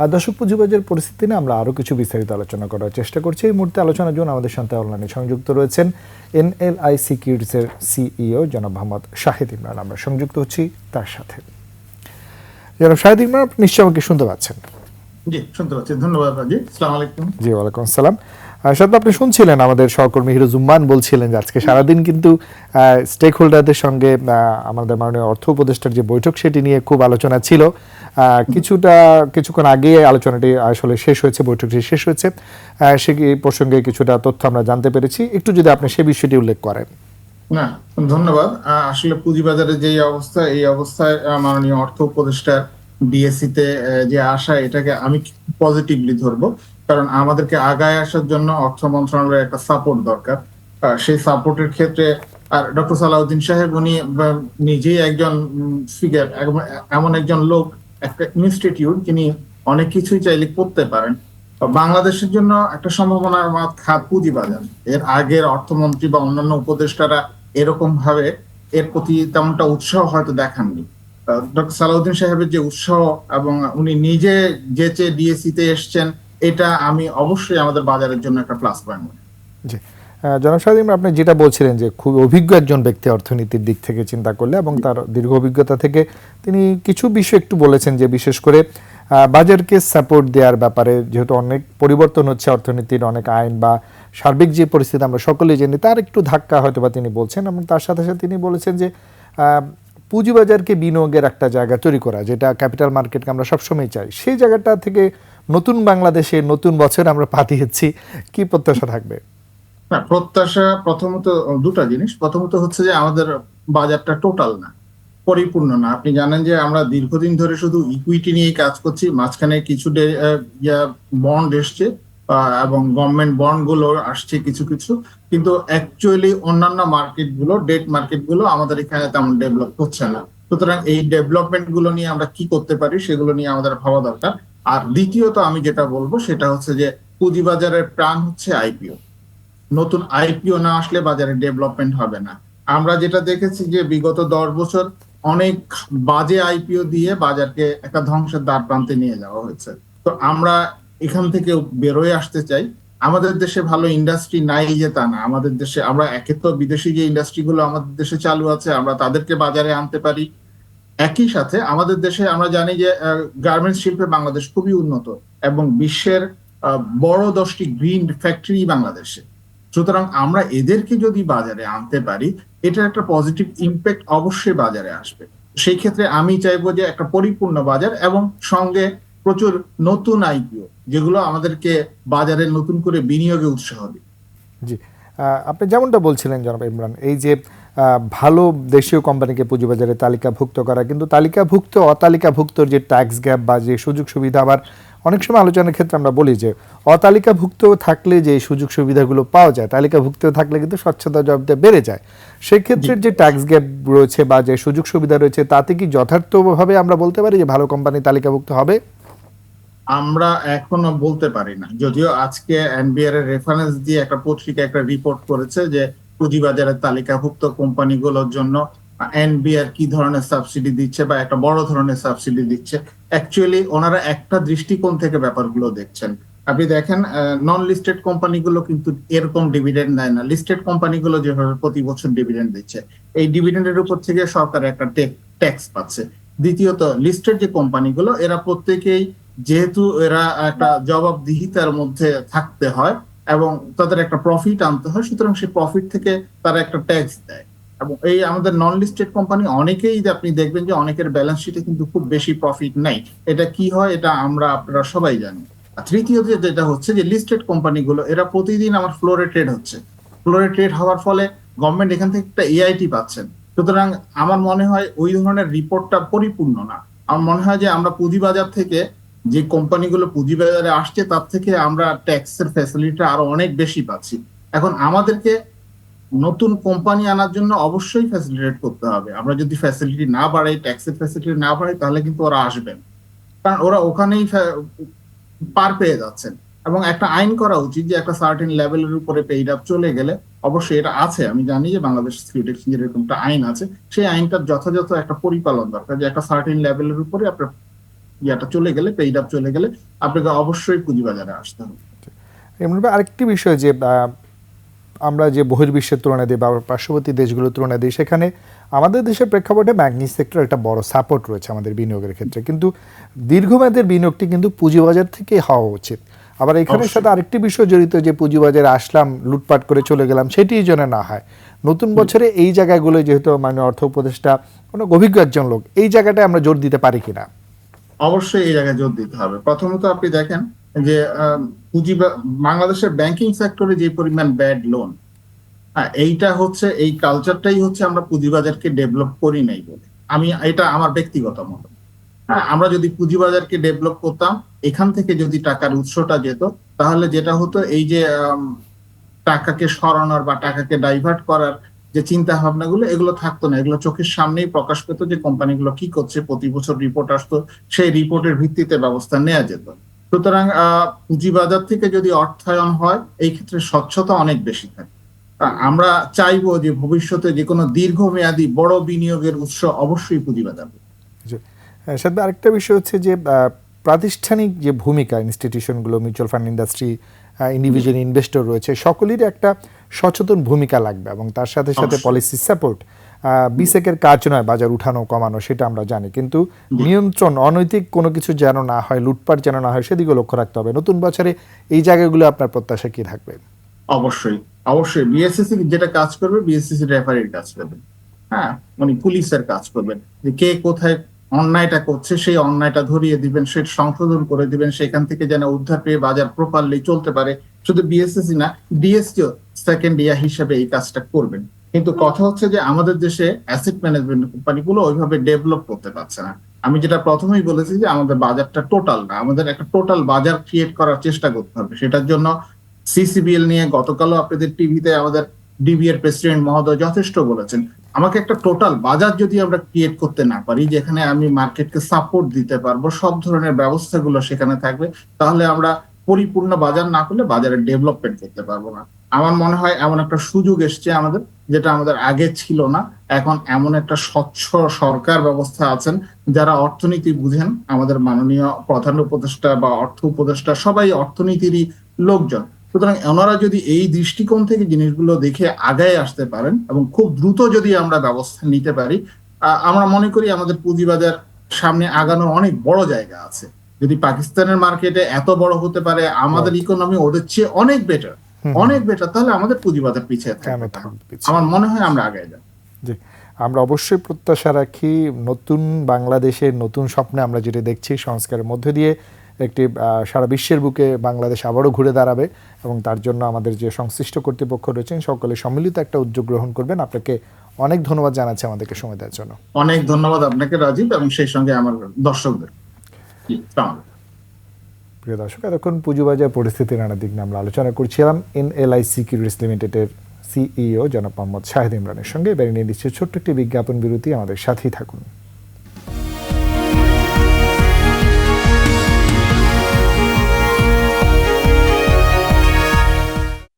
আর দর্শক পুঁজিবাজার পরিস্থিতি নিয়ে আমরা আরও কিছু বিস্তারিত আলোচনা করার চেষ্টা করছি। এই মুহূর্তে আলোচনার জন্য আমাদের সাথে অনলাইনে সংযুক্ত রয়েছেন এনএলআই সিকিউরিটিসের সিইও জনাব মোহাম্মদ শাহিদ ইমরান। আমরা সংযুক্ত হচ্ছি তার সাথে। জনাব শাহিদ ইমরান, আপনি নিশ্চয়ই আমাকে শুনতে পাচ্ছেন। জি শুনতে পাচ্ছি। ধন্যবাদ রাজি সালাম আলাইকুম। জি ওয়ালাইকুম আসসালাম। সাথে আপনি শুনছিলেন আমাদের সহকর্মী হিরোজুম্মান বলছিলেন যে আজকে সারাদিন কিন্তু স্টেক হোল্ডারদের সঙ্গে আমাদের মাননীয় অর্থ উপদেষ্টার যে বৈঠক সেটি নিয়ে খুব আলোচনা ছিল। কিছুটা কিছুক্ষণ আগে আলোচনাটি আসলে শেষ হয়েছে বৈঠকটি শেষ হয়েছে। সে প্রসঙ্গে কিছুটা তথ্য আমরা জানতে পেরেছি। একটু যদি আপনি সে বিষয়টি উল্লেখ করেন। না ধন্যবাদ। আসলে পুঁজিবাজারে যে অবস্থা এই অবস্থায় মাননীয় অর্থ উপদেষ্টার ডিএসসি তে যে আশা, এটাকে আমি পজিটিভলি ধরবো। কারণ আমাদেরকে আগায় আসার জন্য অর্থ মন্ত্রণালয়ের একটা সাপোর্ট দরকার। সেই সাপোর্টের ক্ষেত্রে, আর ডক্টর সালাউদ্দিন সাহেব, উনি নিজেই একজন ফিগার এমন একজন লোক, একটা ইনস্টিটিউট যিনি অনেক কিছুই চাইলে করতে পারেন। বাংলাদেশের জন্য একটা সম্ভাবনার মাঠ খাত পুঁজিবাজার এর আগের অর্থমন্ত্রী বা অন্যান্য উপদেষ্টারা এরকম ভাবে এর প্রতি তেমনটা উৎসাহ হয়তো দেখাননি। ডক্টর সালাউদ্দিন সাহেবের যে উৎসাহ এবং উনি নিজে যে চেয়ে ডিএসসি তে এসছেন এটা আমি অবশ্যই আমাদের বাজারের জন্য একটা প্লাস পয়েন্ট মনে। জি জনাব শাহিদ আপনি যেটা বলছিলেন যে খুব অভিজ্ঞ একজন ব্যক্তি অর্থনীতির দিক থেকে চিন্তা করলে এবং তার দীর্ঘ অভিজ্ঞতা থেকে তিনি কিছু বিষয় একটু বলেছেন যে বিশেষ করে বাজারকে সাপোর্ট দেওয়ার ব্যাপারে যেহেতু অনেক পরিবর্তন হচ্ছে অর্থনীতির অনেক আইন বা সার্বিক যে পরিস্থিতি আমরা সকলেই জানি তার একটু ধাক্কা হয়তো বা তিনি বলছেন এবং তার সাথে সাথে তিনি বলেছেন যে পুঁজিবাজারকে বিনিয়োগের একটা জায়গা তৈরি করা, যেটা ক্যাপিটাল মার্কেটকে আমরা সবসময় চাই। সেই জায়গাটা থেকে নতুন বাংলাদেশে নতুন বছর আমরা পা দিয়েছি কি প্রত্যাশা থাকবে? না, প্রত্যাশা প্রথমত দুটা জিনিস। প্রথমত হচ্ছে যে আমাদের বাজারটা টোটাল না, পরিপূর্ণ না। আপনি জানেন যে আমরা দীর্ঘদিন ধরে শুধু ইকুইটি নিয়ে কাজ করছি, মাঝখানে কিছু বন্ড এসছে। এবং গভর্নমেন্ট বন্ডগুলো আসছে কিছু কিছু। কিন্তু অ্যাকচুয়ালি অন্যান্য মার্কেটগুলো ডেট মার্কেটগুলো আমাদের এখানে তেমন ডেভেলপ হচ্ছে না। সুতরাং এই ডেভেলপমেন্টগুলো নিয়ে আমরা কি করতে পারি সেগুলো নিয়ে আমাদের ভাবা দরকার। আর দ্বিতীয়ত আমি যেটা বলব সেটা হচ্ছে যে পুঁজিবাজারের প্রাণ হচ্ছে আইপিও নতুন আইপিও না আসলে বাজারে ডেভেলপমেন্ট হবে না। আমরা যেটা দেখেছি যে বিগত দশ বছর অনেক বাজে আইপিও দিয়ে বাজারকে একটা ধ্বংসের দ্বার প্রান্তে নিয়ে যাওয়া হয়েছে। তো আমরা এখান থেকে বেরোয় আসতে চাই। আমাদের দেশে ভালো ইন্ডাস্ট্রি নাই যে তা না। আমাদের দেশে আমরা একে তো বিদেশি যে ইন্ডাস্ট্রি গুলো আমাদের দেশে চালু আছে, আমরা তাদেরকে বাজারে আনতে পারি। একই সাথে আমাদের দেশে আমরা জানি যে গার্মেন্টস শিল্পে বাংলাদেশ খুবই উন্নত এবং বিশ্বের বড় দশটি গ্রিন ফ্যাক্টরি বাংলাদেশে। সুতরাং আমরা এদেরকে যদি বাজারে আনতে পারি এটা একটা পজিটিভ ইম্প্যাক্ট অবশ্যই বাজারে আসবে। সেই ক্ষেত্রে আমি চাইব যে একটা পরিপূর্ণ বাজার এবং সঙ্গে প্রচুর নতুন আইপিও যেগুলো আমাদেরকে বাজারে নতুন করে বিনিয়োগে উৎসাহ দিবে জি। আপনি যেমনটা বলছিলেন জনাব ইমরান এই যে ভালো দেশীয় কোম্পানিকে পুঁজিবাজারে তালিকাভুক্ত করা কিন্তু তালিকাভুক্ত অতালিকাভুক্তর যে ট্যাক্স গ্যাপ বা যে সুযোগ সুবিধা আবার অনেক সময় আলোচনার ক্ষেত্রে আমরা বলি যে অতালিকাভুক্ত থাকলে যে সুযোগ সুবিধাগুলো পাওয়া যায় তালিকাভুক্ত থাকলে কিন্তু স্বচ্ছতা জবাবটা বেড়ে যায়। সেক্ষেত্রে যে ট্যাক্স গ্যাপ রয়েছে বা যে সুযোগ সুবিধা রয়েছে তাতে কি যথার্থভাবে আমরা বলতে পারি যে ভালো কোম্পানি তালিকাভুক্ত হবে? আমরা এখনও বলতে পারি না। যদিও আজকে এনবিআর এর রেফারেন্স দিয়ে একটা পত্রিকা, একটা রিপোর্ট করেছে যে পুঁজিবাজারের তালিকাভুক্ত কোম্পানিগুলোর জন্য এনবিআর কি ধরনের সাবসিডি দিচ্ছে বা একটা বড় ধরনের সাবসিডি দিচ্ছে। অ্যাকচুয়ালি ওনারা একটা দৃষ্টিকোণ থেকে ব্যাপারগুলো দেখছেন। আপনি দেখেন নন লিস্টেড কোম্পানিগুলো কিন্তু এরকম ডিভিডেন্ড দেয় না। লিস্টেড কোম্পানিগুলো যেভাবে প্রতি বছর ডিভিডেন্ড দিচ্ছে, এই ডিভিডেন্ডের উপর থেকে সরকার একটা ট্যাক্স পাচ্ছে। দ্বিতীয়ত লিস্টেড যে কোম্পানিগুলো, এরা প্রত্যেকেই যেহেতু এরা একটা জবাবদিহিতার মধ্যে থাকতে হয় এবং তাদের একটা প্রফিট আনতে হয়, সুতরাং সেই প্রফিট থেকে তারা একটা ট্যাক্স দেয়। এবং এই আমাদের নন লিস্টেড কোম্পানি অনেকেই আপনি দেখবেন যে অনেকের ব্যালেন্স শিটে কিন্তু খুব বেশি প্রফিট নাই। এটা কি হয়, এটা আমরা আপনারা সবাই জানি। আর তৃতীয়ত যেটা হচ্ছে যে লিস্টেড কোম্পানিগুলো এরা প্রতিদিন আমার ফ্লোরে ট্রেড হচ্ছে। ফ্লোরে ট্রেড হওয়ার ফলে গভর্নমেন্ট এখান থেকে একটা এআইটি পাচ্ছেন। সুতরাং আমার মনে হয় ওই ধরনের রিপোর্টটা পরিপূর্ণ না। আমার মনে হয় যে আমরা পুঁজিবাজার থেকে যে কোম্পানিগুলো পুঁজিবাজারে আসছে, তার থেকে আমরা ট্যাক্সের ফ্যাসিলিটি আরও অনেক বেশি পাচ্ছি। এখন আমাদেরকে নতুন কোম্পানি আনার জন্য অবশ্যই ফ্যাসিলিটেট করতে হবে। আমরা যদি ফ্যাসিলিটি না বাড়াই, ট্যাক্সের ফ্যাসিলিটি না বাড়াই, তাহলে কিন্তু ওরা আসবেন কারণ ওরা ওখানেই পার পেয়ে যাচ্ছেন। এবং একটা আইন করা উচিত যে একটা সার্টেন লেভেলের উপরে পেইড আপ চলে গেলে অবশ্যই এটা আছে। আমি জানি যে বাংলাদেশ সিকিউরিটি এক্সচেঞ্জের এরকম একটা আইন আছে। সেই আইনটার যথাযথ একটা পরিপালন দরকার যে একটা সার্টেন লেভেলের উপরে আপনার ইয়াটা চলে গেলে পেইড আপ চলে গেলে আপনাকে অবশ্যই পুঁজিবাজারে আসতে হবে। এমনভাবে আরেকটি বিষয় যে আমরা যে বহির্বিশ্বের তুলনায় দিই বা পার্শ্ববর্তী দেশগুলোর তুলনায় দিই সেখানে আমাদের দেশের প্রেক্ষাপটে ম্যাগনিজ সেক্টর একটা বড় সাপোর্ট রয়েছে আমাদের বিনিয়োগের ক্ষেত্রে। কিন্তু দীর্ঘমেয়াদের বিনিয়োগটি কিন্তু পুঁজিবাজার থেকে হওয়া উচিত। আবার এখানের সাথে আরেকটি বিষয় জড়িত যে পুঁজিবাজারে আসলাম লুটপাট করে চলে গেলাম সেটি যেন না হয়। নতুন বছরে এই জায়গাগুলো যেহেতু মানে অর্থ উপদেষ্টা কোনো অভিজ্ঞ একজন লোক এই জায়গাটায় আমরা জোর দিতে পারি কিনা? অবশ্যই এই জায়গায় জোর দিতে হবে। প্রথমত আপনি দেখেন যে পুঁজি বাংলাদেশের ব্যাংকিং সেক্টরে যে পরিমাণ ব্যাড লোন এইটা হচ্ছে, এই কালচারটাই হচ্ছে আমরা পুঁজিবাজারকে ডেভেলপ করি নাই বলে। আমি, এটা আমার ব্যক্তিগত মত। হ্যাঁ আমরা যদি পুঁজিবাজারকে ডেভেলপ করতাম, এখান থেকে যদি টাকার উৎসটা যেত, তাহলে যেটা হতো, এই যে টাকাকে সরানোর বা টাকাকে ডাইভার্ট করার যে চিন্তা ভাবনাগুলো এগুলো থাকতো না। এগুলো চোখের সামনেই প্রকাশ পেত যে কোম্পানিগুলো কি করছে, প্রতি বছর রিপোর্ট আসতো, সেই রিপোর্টের ভিত্তিতে ব্যবস্থা নেওয়া যেত। সুতরাং পুঁজিবাজার থেকে যদি অর্থায়ন হয়, এই ক্ষেত্রে স্বচ্ছতা অনেক বেশি থাকে। আমরা চাইব যে ভবিষ্যতে যে কোনো দীর্ঘমেয়াদী বড় বিনিয়োগের উৎস অবশ্যই পুঁজিবাজার আরেকটা বিষয় হচ্ছে যে প্রাতিষ্ঠানিক যে ভূমিকা ইনস্টিটিউশনগুলো mutual fund industry individual investor রয়েছে, সকলেরই একটা সচেতন ভূমিকা লাগবে এবং তার সাথে সাথে পলিসি সাপোর্ট বিসেকের কাজ নয় বাজার উঠানো কমানো সেটা আমরা জানি। কিন্তু নিয়ন্ত্রণ অনৈতিক কোনো কিছু যেন না হয় লুটপাট যেন না হয় সেদিকে লক্ষ্য রাখতে হবে। নতুন বছরে এই জায়গাগুলো আপনার প্রত্যাশা কি থাকবে? অবশ্যই অবশ্যই। বিএসসিসি যেটা কাজ করবে বিএসসিসি রেফারির কাজ করবে। হ্যাঁ মানে পুলিশের কাজ করবেন যে কে কোথায় অন্যায়টা করছে, সেই অন্যায়টা ধরিয়ে দিবেন সেটা সংশোধন করে দিবেন, সেখান থেকে যেন উদ্ধার পেয়ে বাজার প্রপারলি চলতে পারে। শুধু বিএসসিসি না ডিএসটিও সেকেন্ড ইয়ার হিসেবে এই কাজটা করবেন। কিন্তু কথা হচ্ছে যে আমাদের দেশে অ্যাসেট ম্যানেজমেন্ট কোম্পানিগুলো ওইভাবে ডেভেলপ করতে পারছে না। আমি যেটা প্রথমেই বলেছি যে আমাদের বাজারটা টোটাল না, আমাদের একটা টোটাল বাজার ক্রিয়েট করার চেষ্টা করতে হবে। সেটার জন্য সিসিবিএল নিয়ে গতকালও আপনাদের টিভিতে আমাদের ডিবি এর প্রেসিডেন্ট মহোদয় যথেষ্ট বলেছেন। আমাকে একটা টোটাল বাজার যদি আমরা ক্রিয়েট করতে না পারি, যেখানে আমি মার্কেটকে সাপোর্ট দিতে পারব, সব ধরনের ব্যবস্থাগুলো সেখানে থাকবে, তাহলে আমরা পরিপূর্ণ বাজার না করলে বাজারের ডেভেলপমেন্ট করতে পারব না। আমার মনে হয় এমন একটা সুযোগ এসছে আমাদের, যেটা আমাদের আগে ছিল না। এখন এমন একটা স্বচ্ছ সরকার ব্যবস্থা আছেন, যারা অর্থনীতি বুঝেন। আমাদের মাননীয় প্রধান উপদেষ্টা বা অর্থ উপদেষ্টা সবাই অর্থনীতিরই লোকজন। সুতরাং ওনারা যদি এই দৃষ্টিকোণ থেকে জিনিসগুলো দেখে আগায় আসতে পারেন এবং খুব দ্রুত যদি আমরা ব্যবস্থা নিতে পারি আমরা মনে করি আমাদের পুঁজিবাজার সামনে আগানোর অনেক বড় জায়গা আছে। যদি পাকিস্তানের মার্কেটে এত বড় হতে পারে আমাদের ইকোনমি ওদের চেয়ে অনেক বেটার অনেক বেটার তাহলে আমাদের পুঁজিবাজার পিছিয়ে থাকবে। আমার মনে হয় আমরা আগায় যাব। জি আমরা অবশ্যই প্রত্যাশা রাখি নতুন বাংলাদেশের নতুন স্বপ্নে আমরা যেটা দেখছি সংস্কারের মধ্যে দিয়ে। একটি আহ, সারা বিশ্বের বুকে বাংলাদেশ আবারও ঘুরে দাঁড়াবে এবং তার জন্য আমাদের যে সংশ্লিষ্ট কর্তৃপক্ষ রয়েছেন সকলে সম্মিলিত একটা উদ্যোগ গ্রহণ করবেন। আপনাকে অনেক ধন্যবাদ জানাচ্ছি আমাদেরকে সময় দেওয়ার জন্য। অনেক ধন্যবাদ আপনাকে রাজীব এবং সেই সঙ্গে আমার দর্শকদের। প্রিয় দর্শক এতক্ষণ পুঁজিবাজার পরিস্থিতি নানা দিক নিয়ে আমরা আলোচনা করছিলাম। এনএলআই সিকিউরিটিস লিমিটেডের সিইও জনাব মোহাম্মদ শাহিদ ইমরানের সঙ্গে। এবারে নিয়ে নিচ্ছে ছোট্ট একটি বিজ্ঞাপন বিরতি। আমাদের সাথেই থাকুন।